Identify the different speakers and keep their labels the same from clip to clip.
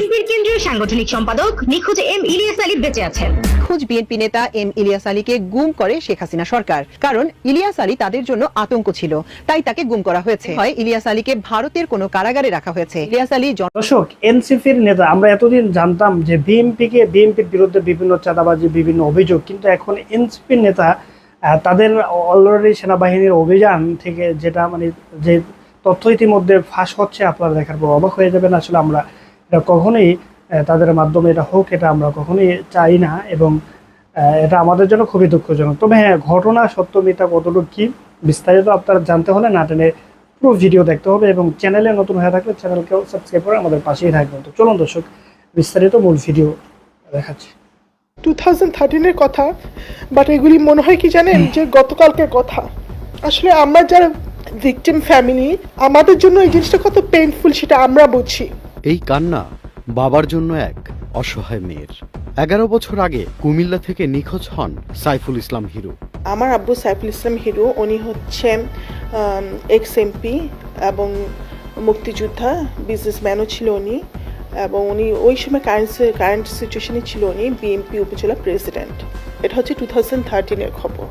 Speaker 1: বিএনপির কেন্দ্রীয় সাংগঠনিক সম্পাদক নিখোঁজ এম ইলিয়াস আলী বেঁচে আছেন।
Speaker 2: খোঁজ বিএনপি নেতা এম ইলিয়াস আলীকে গুম করে শেখ হাসিনা সরকার। কারণ ইলিয়াস আলী তাদের জন্য আতঙ্ক ছিল তাই তাকে গুম করা হয়েছে। হয় ইলিয়াস আলীকে ভারতের কোনো কারাগারে রাখা হয়েছে। ইলিয়াস আলী
Speaker 3: দর্শক এনসিপির নেতা আমরা এতদিন জানতাম যে বিএনপিকে বিএনপির বিরুদ্ধে বিভিন্ন চাঁদাবাজি বিভিন্ন অভিযোগ। কিন্তু এখন এনসিপির নেতা আহ, তাদের অলরেডি সেনাবাহিনীর অভিযান থেকে যেটা মানে যে তথ্য ইতিমধ্যে ফাঁস হচ্ছে আপনারা দেখার পর অবাক হয়ে যাবেন। আসলে আমরা এটা কখনোই তাদের মাধ্যমে এটা হোক, এটা আমরা কখনোই চাই না এবং এটা আমাদের জন্য খুবই দুঃখজনক। তবে হ্যাঁ ঘটনা সত্য, মিথ্যা কতটুকু কি, বিস্তারিত আপনারা জানতে হলে না টেনে পুরো ভিডিও দেখতে হবে এবং চ্যানেলে নতুন হয়ে থাকলে চ্যানেলকেও সাবস্ক্রাইব করে আমাদের পাশেই থাকবেন। তো চলুন দর্শক, বিস্তারিত মূল ভিডিও দেখাচ্ছি।
Speaker 4: টু থাউজেন্ড থার্টিনের কথা বাট এগুলি মনে হয় কি জানেন যে গতকালকের কথা। আসলে আমরা যারা ভিকটিম ফ্যামিলি আমাদের জন্য এই জিনিসটা কত পেইনফুল সেটা আমরা বুঝি।
Speaker 5: এই কান্না বাবার জন্য এক অসহায় মেয়ের। এগারো বছর আগে কুমিল্লা থেকে নিখোঁজ হন সাইফুল ইসলাম হিরো।
Speaker 4: আমার আব্বু সাইফুল ইসলাম হিরো, উনি হচ্ছে এক্স এমপি এবং মুক্তিযোদ্ধা বিজনেসম্যানও ছিল উনি এবং উনি ওই সময় কারেন্ট কারেন্ট সিচুয়েশনে ছিল উনি বিএনপি উপজেলা প্রেসিডেন্ট এটা হচ্ছে টু থাউজেন্ড থার্টিনের খবর।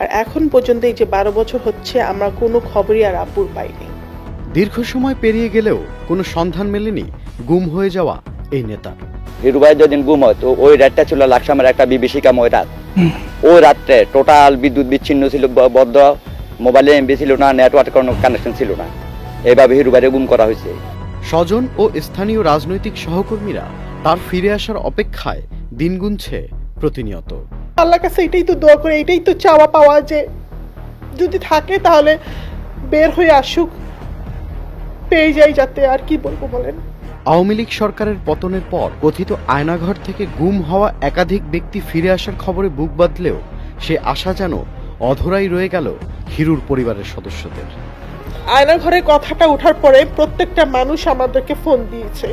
Speaker 4: আর এখন পর্যন্ত এই যে বারো বছর হচ্ছে, আমরা কোনো খবরই আর আব্বুর পাইনি।
Speaker 5: দীর্ঘ সময় পেরিয়ে গেলেও কোনো সন্ধান মেলেনি গুম হয়ে যাওয়া এই নেতার
Speaker 6: হিরুভাই যেদিন গুম হয় তো ওই রাতটা ছিল লাকসামের একটা বিভীষিকাময় রাত। ওই রাত্রে টোটাল বিদ্যুৎ বিচ্ছিন্ন ছিল বদ্ধ মোবাইলে এমবি ছিল না নেটওয়ার্ক কোনো কানেকশন ছিল না। এইভাবে হিরুভাইরে গুম করা হয়েছে।
Speaker 5: স্বজন ও স্থানীয় রাজনৈতিক সহকর্মীরা তার ফিরে আসার অপেক্ষায় দিন গুনছে প্রতিনিয়ত।
Speaker 4: আল্লাহর কাছে এটাই তো দোয়া করে এটাই তো চাওয়া পাওয়া যে যদি থাকে তাহলে বের হয়ে আসুক। পেয়ে যাই যাতে আর কি বলব বলেন।
Speaker 5: আওয়ামী লীগ সরকারের পতনের পর কথিত আয়নাঘর থেকে গুম হওয়া একাধিক ব্যক্তি ফিরে আসার খবরে বুক বাঁধলেও সে আশা যেন অধরাই রয়ে গেল হিরুর পরিবারের সদস্যদের।
Speaker 4: আয়না ঘরে কথাটা ওঠার পরে প্রত্যেকটা মানুষ আমাদেরকে ফোন দিয়েছে।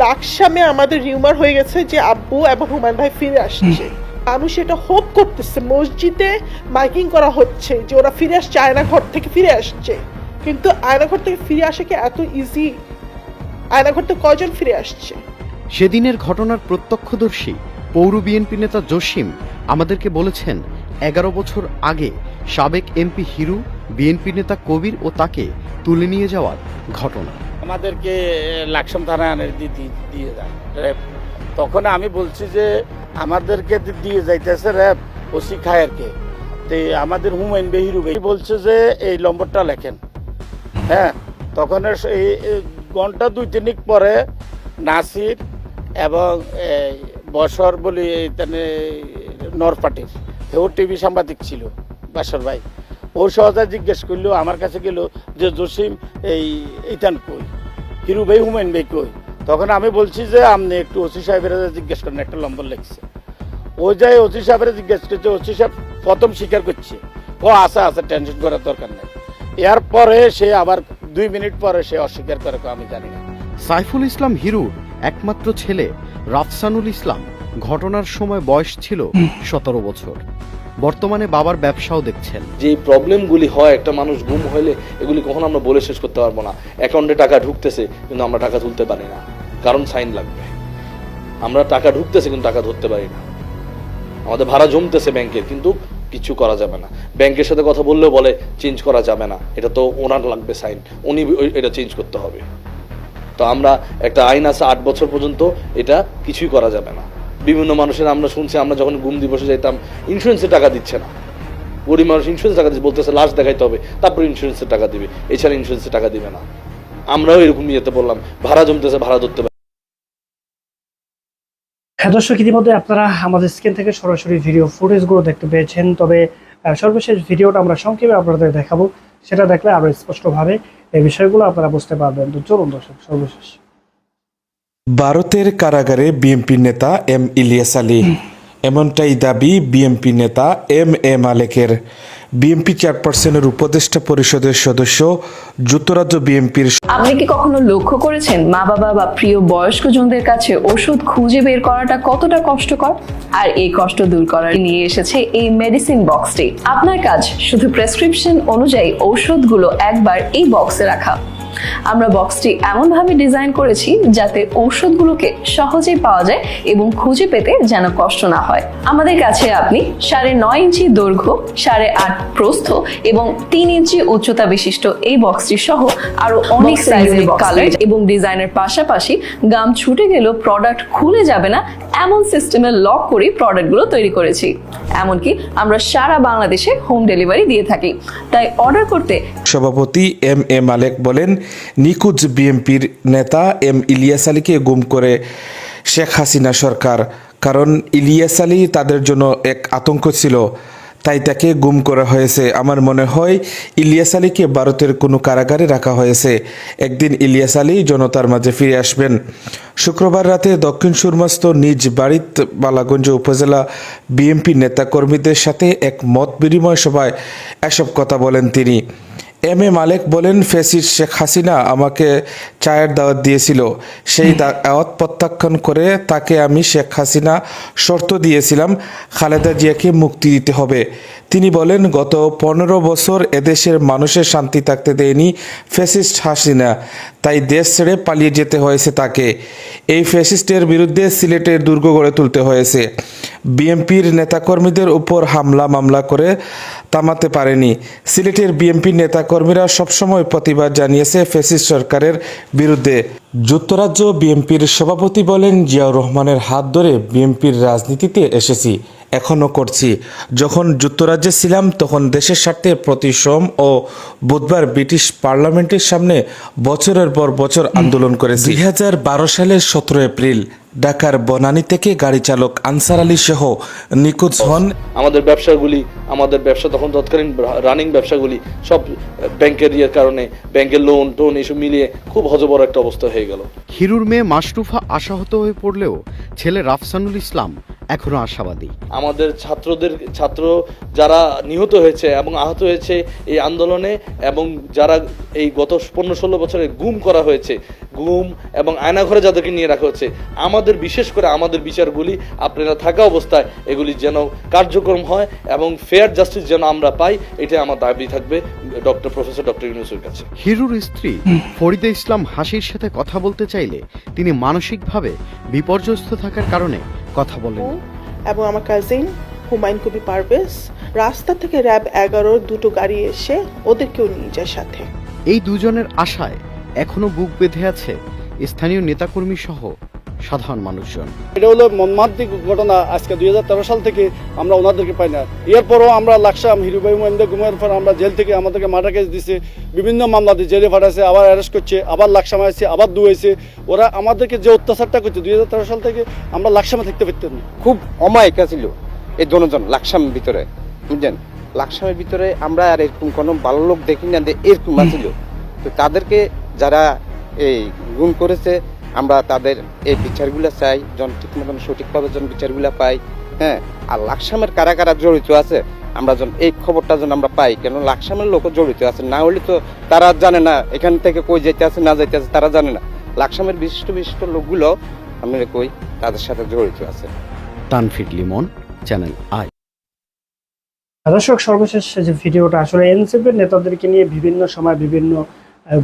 Speaker 4: লাকসামে আমাদের রিউমার হয়ে গেছে যে আব্বু এবং হুমায়ুন ভাই ফিরে আসছে। মানুষ এটা হোপ করতেছে মসজিদে মাইকিং করা হচ্ছে যে ওরা ফিরে আসছে আয়না ঘর থেকে ফিরে আসছে। কিন্তু আয়না ঘর থেকে ফিরে আসা কি এত ইজি আয়না ঘর থেকে কয়জন ফিরে আসছে?
Speaker 5: সেদিনের ঘটনার প্রত্যক্ষদর্শী পৌর বিএনপি নেতা জসিম আমাদেরকে বলেছেন এগারো বছর আগে সাবেক এমপি হিরু বিএনপি নেতা কবির ও তাকে তুলে নিয়ে যাওয়ার ঘটনা।
Speaker 7: আমাদেরকে লাকসাম থানায় দিয়ে যায় র্যাব। তখন আমি বলছি যে আমাদেরকে দিয়ে যাইতেছে র্যাব ওসি খায়েরকে। তো আমাদের হুমায়ুন বেহিরু ভাই বলছে যে এই নম্বরটা লেখেন। হ্যাঁ তখন এই ঘণ্টা দুই তিনিক পরে নাসির এবং বসর বলি নরপাটির। ও টিভি সাংবাদিক ছিল, বাসর ভাই। ও সহজে জিজ্ঞেস করল, আমার কাছে গেল যে জসিম এই এইটান কই? হিরু ভাই, হুমায়ুন ভাই কই? তখন আমি বলছি যে, আপনি একটু ওসি সাহেবের জিজ্ঞেস করেন, একটা নম্বর লেখছে। ও যাই ওসি সাহেবের জিজ্ঞেস করছে, ওসি সাহেব প্রথম স্বীকার করছে? ও, আছে আছে টেনশন করার দরকার নেই। এরপরে সে আবার দুই মিনিট পরে সে অস্বীকার করে আমি জানি না।
Speaker 5: সাইফুল ইসলাম হিরুর একমাত্র ছেলে রাফসানুল ইসলাম ঘটনার সময় বয়স ছিল সতেরো বছর। বর্তমানে বাবার ব্যবসাও দেখছেন।
Speaker 8: যে প্রবলেমগুলি হয় একটা মানুষ গুম হলে এগুলি কখনো আমরা বলে শেষ করতে পারব না। অ্যাকাউন্টে টাকা ঢুকতেছে কিন্তু আমরা টাকা তুলতে পারি না। কারণ সাইন লাগবে। আমরা টাকা ঢুকতেছে কিন্তু টাকা ধরতে পারি না। আমাদের ভাড়া জমতেছে ব্যাংকের কিন্তু কিছু করা যাবে না। ব্যাংকের সাথে কথা বললেও বলে, চেঞ্জ করা যাবে না। এটা তো ওনার লাগবে সাইন। উনি এটা চেঞ্জ করতে হবে। তো আমরা একটা আইন আছে আট বছর পর্যন্ত, এটা কিছুই করা যাবে না। বিভিন্ন মানুষের আমরা শুনছি, আমরা যখন গুম দিবসে যেতাম ইন্স্যুরেন্সের টাকা দিচ্ছে না। গরিব মানুষ ইন্স্যুরেন্স টাকা দিচ্ছে, বলতেছে লাস্ট দেখাইতে হবে। তারপর ইন্স্যুরেন্সের টাকা দিবে। এছাড়া ইন্স্যুরেন্সের টাকা দিবে না। আমরাও এরকম যেতে বললাম, ভাড়া জমতেছে, ভাড়া ধরতে
Speaker 3: হ্যাঁ দর্শক, ইতিমধ্যে আপনারা আমাদের স্ক্রিন থেকে সরাসরি ভিডিও ফুটেজগুলো দেখতে পেয়েছেন। তবে সর্বশেষ ভিডিওটা আমরা সংক্ষেপে আপনাদের দেখাবো। সেটা দেখলে আরও স্পষ্টভাবে এই বিষয়গুলো আপনারা বুঝতে পারবেন। তো চলুন, দর্শক, সর্বশেষ।
Speaker 9: ভারতের কারাগারে বিএনপির নেতা এম ইলিয়াস আলী এমনটাই দাবি বিএনপি নেতা এম এ মালেকের। বিএনপি চেয়ারপারসনের উপদেষ্টা পরিষদের সদস্য যুক্তরাজ্য বিএনপির
Speaker 10: আপনি কি কখনো লক্ষ্য করেছেন মা বাবা বা প্রিয় বয়স্কজনদের কাছে ওষুধ খুঁজে বের করাটা কতটা কষ্টকর? আর এই কষ্ট দূর করার নিয়ে এসেছে এই মেডিসিন বক্সটি আপনার কাজ শুধু প্রেসক্রিপশন অনুযায়ী ঔষধগুলো একবার এই বক্সে রাখা। আমরা বক্সটি এমনভাবে ডিজাইন করেছি যাতে ঔষধগুলোকে সহজেই পাওয়া যায় এবং খুঁজে পেতে যেন কষ্ট না হয়। আমাদের কাছে আপনি সাড়ে নয় ইঞ্চি দৈর্ঘ্য সাড়ে আট প্রস্থ এবং তিন ইঞ্চি উচ্চতা বিশিষ্ট এই বক্সটি সহ আরও অনেক সাইজের কালার এবং ডিজাইনের পাশাপাশি গাম ছুটে গেলেও প্রোডাক্ট খুলে যাবে না এমন সিস্টেমে লক করে প্রোডাক্টগুলো তৈরি করেছি। এমনকি আমরা সারা বাংলাদেশে হোম ডেলিভারি দিয়ে থাকি। তাই অর্ডার করতে
Speaker 9: সভাপতি এম এ মালেক বলেন নিখোঁজ বিএনপির নেতা এম ইলিয়াস আলীকে গুম করে শেখ হাসিনা সরকার। কারণ ইলিয়াস আলী তাদের জন্য এক আতঙ্ক ছিল, তাই তাকে গুম করা হয়েছে। আমার মনে হয় ইলিয়াস আলীকে ভারতের কোনো কারাগারে রাখা হয়েছে। একদিন ইলিয়াস আলী জনতার মাঝে ফিরে আসবেন। শুক্রবার রাতে দক্ষিণ সুরমাস্ত নিজ বাড়িত বালাগঞ্জ উপজেলা বিএনপি নেতাকর্মীদের সাথে এক মত বিনিময় সভায় এসব কথা বলেন তিনি। এম এ মালেক বলেন ফেসির শেখ হাসিনা আমাকে চায়ের দাওয়াত দিয়েছিল। সেই দাওয়াত প্রত্যাখ্যান করে তাকে আমি শেখ হাসিনা শর্ত দিয়েছিলাম খালেদা জিয়াকে মুক্তি দিতে হবে। তিনি বলেন, গত পনেরো বছর এদেশের মানুষের শান্তি থাকতে দেয়নি ফেসিস্ট হাসিনা। তাই দেশ ছেড়ে পালিয়ে যেতে হয়েছে তাকে। এই ফ্যাসিস্টের বিরুদ্ধে সিলেটের দুর্গ গড়ে তুলতে হয়েছে। বিএনপির নেতাকর্মীদের উপর হামলা, মামলা করে থামাতে পারেনি। সিলেটের বিএনপির নেতাকর্মীরা সবসময় প্রতিবাদ জানিয়েছে ফ্যাসিস্ট সরকারের বিরুদ্ধে। যুক্তরাজ্য বিএনপির সভাপতি বলেন, জিয়াউর রহমানের হাত ধরে বিএনপির রাজনীতিতে এসেছি। এখনও করছি। যখন যুক্তরাজ্যে ছিলাম তখন দেশের স্বার্থে প্রতি সোম ও বুধবার ব্রিটিশ পার্লামেন্টের সামনে বছরের পর বছর আন্দোলন করেছি। দুই হাজার বারো সালের সতেরো এপ্রিল ঢাকার বনানী থেকে গাড়ি চালক আনসার আলী সহ নিখোঁজ হন।
Speaker 8: আমাদের ব্যবসাগুলি আমাদের ব্যবসা তখন তৎকালীন রানিং ব্যবসাগুলি সব ব্যাংকের ইয়ের কারণে ব্যাংকের লোন টোন এসব মিলিয়ে খুব হজবর একটা অবস্থা হয়ে গেল।
Speaker 5: হিরুর মেয়ে মাশরুফা আশাহত হয়ে পড়লেও ছেলে রাফসানুল ইসলাম এখনও আশাবাদী।
Speaker 8: আমাদের ছাত্রদের ছাত্র যারা নিহত হয়েছে এবং আহত হয়েছে এই আন্দোলনে এবং যারা এই গত পনেরো ষোলো বছরে গুম করা হয়েছে গুম এবং আয়নাঘরে যাদেরকে নিয়ে রাখা হচ্ছে আমাদের বিশেষ করে আমাদের বিচারগুলি আপনারা থাকা অবস্থায় এগুলি যেন কার্যক্রম হয় এবং ফেয়ার জাস্টিস যেন আমরা পাই এটা আমার দাবি থাকবে ডক্টর প্রফেসর ডক্টর ইউনুসের কাছে।
Speaker 5: হিরুর স্ত্রী ফরিদা ইসলাম হাসির সাথে কথা বলতে চাইলে তিনি মানসিকভাবে বিপর্যস্ত থাকার কারণে কথা বলেন।
Speaker 4: এবং আমার কাজিন হুমায়ুন কবি পারভেজ রাস্তা থেকে র্যাব এগারোর দুটো গাড়ি এসে ওদেরকেও নিয়ে যায় সাথে।
Speaker 5: এই দুজনের আশায় এখনও বুক বেঁধে আছে স্থানীয় নেতাকর্মী সহ সাধারণ মানুষজন।
Speaker 11: এটা হলো মর্মান্তিক ঘটনা আজকে দু হাজার তেরো সাল থেকে আমরা ওনাদেরকে পাই না। এরপরও আমরা লাকসাম হিরুবাই মহেন্দ্র গুমের পর আমরা জেল থেকে আমাদেরকে মার্ডার কেস দিছে বিভিন্ন মামলাতে জেলে ফাটাছে আবার অ্যারেস্ট করছে আবার লাকসামে আসছে আবার দুয়েছে। ওরা আমাদেরকে যে অত্যাচারটা করছে দু হাজার তেরো সাল থেকে আমরা লাকসামে থাকতে পারতাম না।
Speaker 12: খুব অমায়িকা ছিল এই দনজন লাকসামের ভিতরে বুঝলেন? লাকসামের ভিতরে আমরা আর এরকম কোনো ভালো লোক দেখি না যে এরকম আছিল তো তাদেরকে যারা এই গুম করেছে আমরা তাদের এই বিচারগুলো চাই যেন ঠিক মতন সঠিকভাবে যেন বিচারগুলো পাই হ্যাঁ? আর লাকসামের কারা কারা জড়িত আছে আমরা যেন এই খবরটা যেন আমরা পাই কেন লাকসামের লোকও জড়িত আছে। না হলে তো তারা জানে না এখান থেকে কই যেতে আছে না যেতে আছে তারা জানে না। লাকসামের বিশিষ্ট বিশিষ্ট লোকগুলো আমরা কই তাদের সাথে জড়িত আছে।
Speaker 5: Tanfik Limon channel I.
Speaker 3: দর্শক সর্বশেষ যে ভিডিওটা আসলে এনসিপির নেতাদেরকে নিয়ে বিভিন্ন সময় বিভিন্ন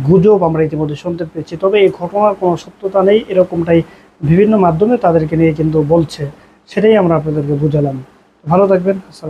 Speaker 3: গুজব আমরা ইতিমধ্যে শুনতে পেয়েছি। তবে এই ঘটনার কোনো সত্যতা নেই, এরকমটাই বিভিন্ন মাধ্যমে তাদেরকে নিয়ে কিন্তু বলছে, সেটাই আমরা আপনাদেরকে বুঝালাম। ভালো থাকবেন